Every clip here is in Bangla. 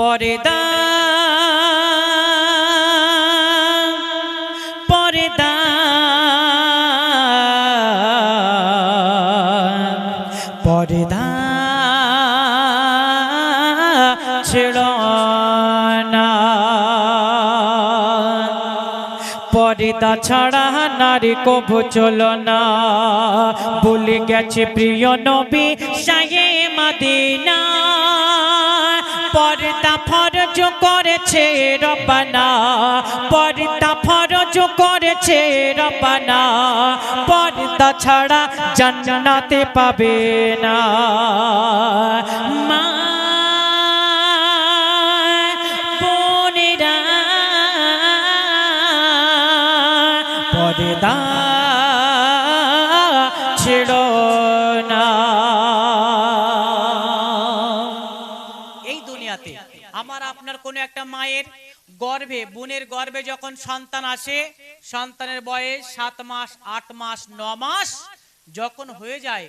পর্দা ছাড়া নারী কবু চলো না। ভুলে গেছে প্রিয় নবী সায়ে মাদিনা। ফরজ করেছে রবানা পর্দা ফরজ করেছে রবানা পর্দা ছাড়া জান্নাতে পাবে না। মা, বোনেরা, পর্দা আপনার কোন একটা মায়ের গর্ভে, বোনের গর্ভে যখন সন্তান আসে, সন্তানের বয়স সাত মাস, আট মাস, ন মাস, যখন হয়ে যায়,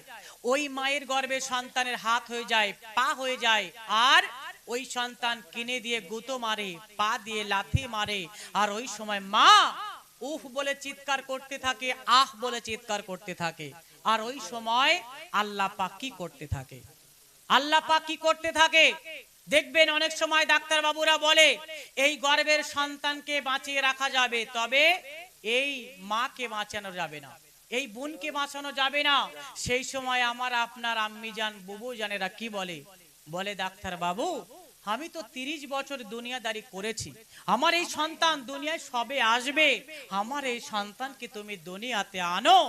ওই মায়ের গর্ভে সন্তানের হাত হয়ে যায়, পা হয়ে যায়, আর ওই সন্তান কিনে দিয়ে গুঁতো মারে, পা দিয়ে লাথি মারে, আর ওই সময় মা উফ বলে চিৎকার করতে থাকে, আহ বলে চিৎকার করতে থাকে, আর ওই সময় আল্লাহ পাক কি করতে থাকে? আল্লাহ পাক কি করতে থাকে? দেখবেন অনেক সময় ডাক্তার বাবুরা বলে, এই গর্ভের সন্তানকে বাঁচিয়ে রাখা যাবে, তবে এই মাকে বাঁচানো যাবে না, এই বোনকে বাঁচানো যাবে না। সেই সময় আমার আপনার আম্মি জান বুবু জানেরা কি বলে? বলে ডাক্তার বাবু আমি তো তিরিশ বছর দুনিয়াদারি করেছি। আমার এই সন্তান দুনিয়ায় সবে আসবে। আমার এই সন্তানকে তুমি দুনিয়াতে আনো।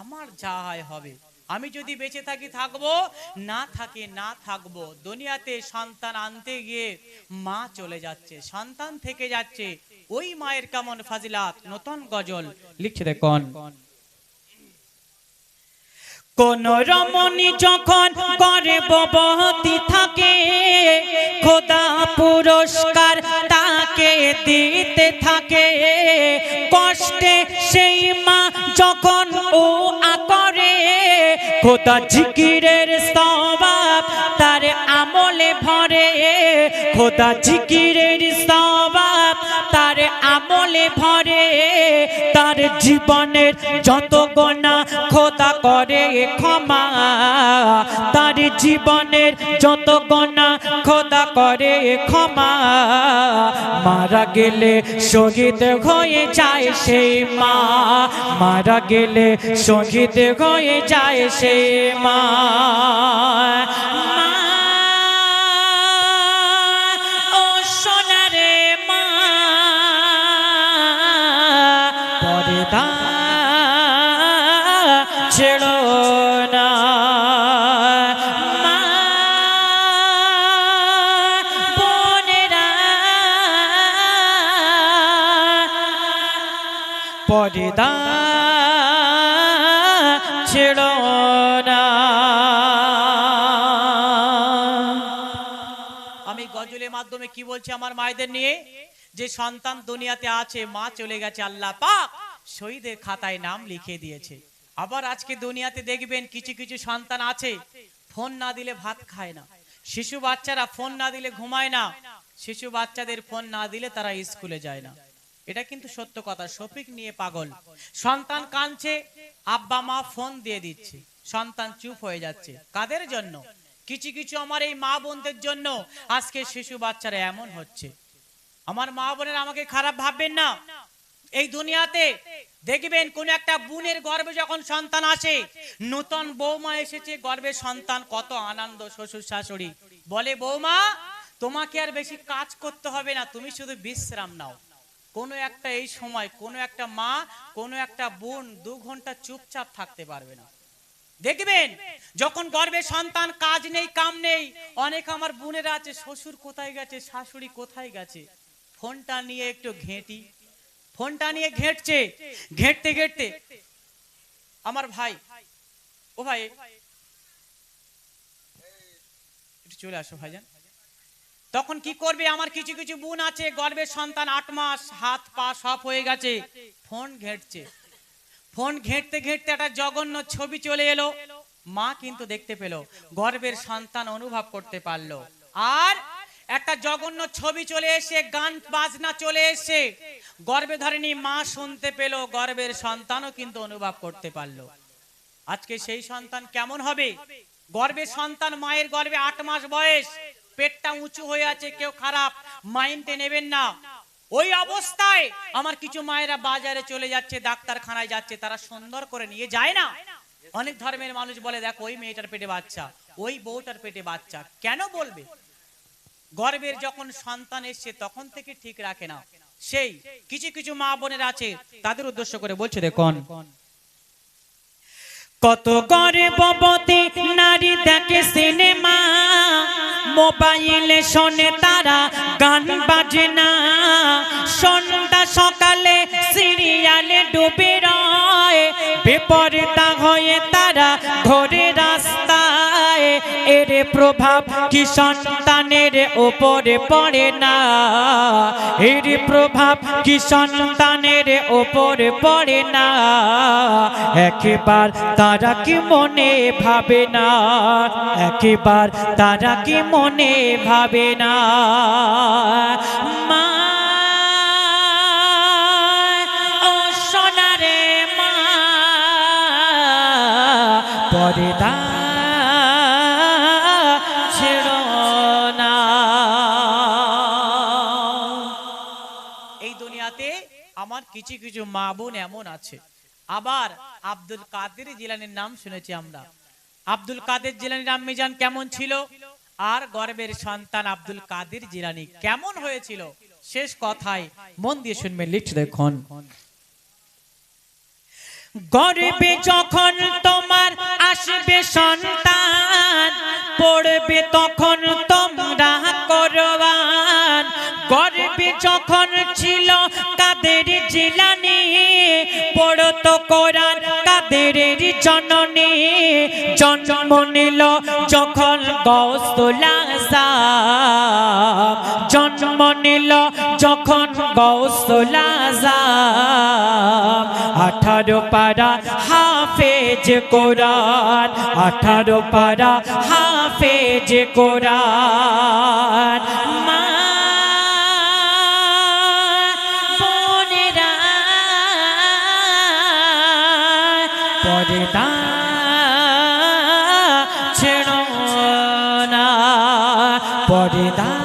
আমার যা হয় হবে। আমি যদি বেঁচে থাকি, থাকব? না থাকি, না থাকব। দুনিয়াতে সন্তান আনতে গিয়ে মা চলে যাচ্ছে, সন্তান থেকে যাচ্ছে। ওই মায়ের কেমন ফাজিলাত? নতুন গজল। লিখছে দেখুন। কোন রমণী যখন করে ববতি থাকে, খোদা পুরস্কার তাকে দিতে থাকে। কষ্টে সেই মা যখন ও খোদা জিকিরের স্তবাব তার আমলে ভরে। খোদা জিকিরের স্তবাব তার আমলে ভরে। তার জীবনের যত গোনা খোদা করে, ক্ষমা। তার জীবনের যত গোনা খোদা করে, ক্ষমা। মারা গেলে শহীদ হয়ে যায় সেই মা। মারা গেলে শহীদ হয়ে যায় সেই মা। ছেড়ো না। পর্দা ছেড়ো না। আমি গজলের মাধ্যমে কি বলছি আমার মায়েদের নিয়ে? যে সন্তান দুনিয়াতে আছে, মা চলে গেছে, আল্লাহ পাক শহীদের খাতায় নাম লিখে দিয়েছে। আবার আজকে দুনিয়াতে দেখবেন কিছু কিছু সন্তান আছে, ফোন না দিলে ভাত খায় না। শিশু বাচ্চারা ফোন না দিলে ঘুমায় না। শিশু বাচ্চাদের ফোন না দিলে তারা স্কুলে যায় না। এটা কিন্তু সত্য কথা, শফিক নিয়ে পাগল। সন্তান কাঁদছে, আব্বা মা ফোন দিয়ে দিচ্ছে। সন্তান চুপ হয়ে যাচ্ছে। কাদের জন্য? কিছু কিছু আমার এই মা বোনদের জন্য। আজকে শিশু বাচ্চারা এমন হচ্ছে। আমার মা বোনের আমাকে খারাপ ভাববেন না। এই দুনিয়াতে দেখবেন কোন একটা বোনের গর্ভে যখন সন্তান আসে, নতুন বৌমা এসেছে, গর্ভে সন্তান কত আনন্দ শ্বশুর শাশুড়ি। বলে, বৌমা, তোমাকে আর বেশি কাজ করতে হবে না, তুমি শুধু বিশ্রাম নাও। কোনো একটা এই সময়, কোনো একটা মা, কোনো একটা বোন দু ঘণ্টা চুপচাপ থাকতে পারবে না। দেখবেন, যখন গর্ভে সন্তান কাজ নেই, কাম নেই, অনেক আমার বোনেরা আছে, শ্বশুর কোথায় গেছে? শাশুড়ি কোথায় গেছে? ফোনটা নিয়ে একটু ঘেঁটি। ফোনটা নিয়ে ঘেঁটছে, ঘেঁটতে ঘেঁটতে। আমার ভাই, ও ভাই চলে আসো ভাইজান। তখন কি করবে? আমার কিছু কিছু বোন আছে গর্বের সন্তান, আট মাস, হাত, পা সব হয়ে গেছে। ফোন ঘেঁটছে। ফোন ঘেঁটতে ঘেঁটতে একটা জঘন্য ছবি চলে এলো। মা কিন্তু দেখতে পেল গর্বের সন্তান অনুভব করতে পারল। আর একটা জঘন্য ছবি চলে এসে, গান, বাজনা চলে এসে। গর্বে ধরেনি, মা শুনতে পেল, গর্বের সন্তানও কিন্তু অনুভব করতে পারল। আজকে সেই সন্তান কেমন হবে? গর্বের সন্তান, মায়ের গর্বে আট মাস বয়স। পেটটা উঁচু হয়ে আছে, কেউ খারাপ। মাইন্ডে নেবেন না। ওই অবস্থায় আমার কিছু মায়েরা বাজারে চলে যাচ্ছে, ডাক্তারখানায় যাচ্ছে, তারা সুন্দর করে নিয়ে যায় না। অনেক ধর্মের মানুষ বলে, দেখো, ওই মেয়েটার পেটে বাচ্চা, ওই বউটার পেটে বাচ্চা। কেন বলবে? গর্বের যখন সন্তান এসছে, তখন থেকে ঠিক রাখে না। সেই কিছু কিছু মা বোনের আছে, তাদের উদ্দেশ্য করে বলছে, দেখুন, কত গর্ভবতী নারী দেখে সিনেমা, মোবাইলে শোনে তারা গান বাজে না সন্ধ্যা সকালে সিরিয়ালে ডুবে রয় বেপরদা হয়ে তারা ঘরে রাস্তায় এর প্রভাব কি সন্তানের ওপরে পড়ে না? এর প্রভাব কি সন্তানের ওপরে পড়ে না? একবার তারা কি মনে ভাবে না? একবার তারা কি মনে ভাবে না? মা, ও সোনারে মা, পর্দা এই দুনিয়াতে আমার কিছু কিছু মা বোন এমন আছে। আবার আব্দুল কাদের জিলানির নাম শুনেছি আমরা। আব্দুল কাদের জিলানির কেমন ছিল? আর গর্বের সন্তান আব্দুল কাদের জিলানি কেমন হয়েছিল? শেষ কথায় মন দিয়ে শুনবেন, লিখে দেখুন। গর্বে যখন তোমার আসবে সন্তান পড়বে তখন তোমরা করবান। গর্বে যখন ছিল কাদের জিলানি পড়ত কোরআন কাদের জননী। জন্ম নিল যখন গৌসুল আজম জন্ম নিল যখন গৌসুল আজম আঠারো পারা হাফেজ কোরআন। আঠারো পারা হাফেজ কোরআন। মা বোনেরা, পর্দা ছেড়ো না পর্দা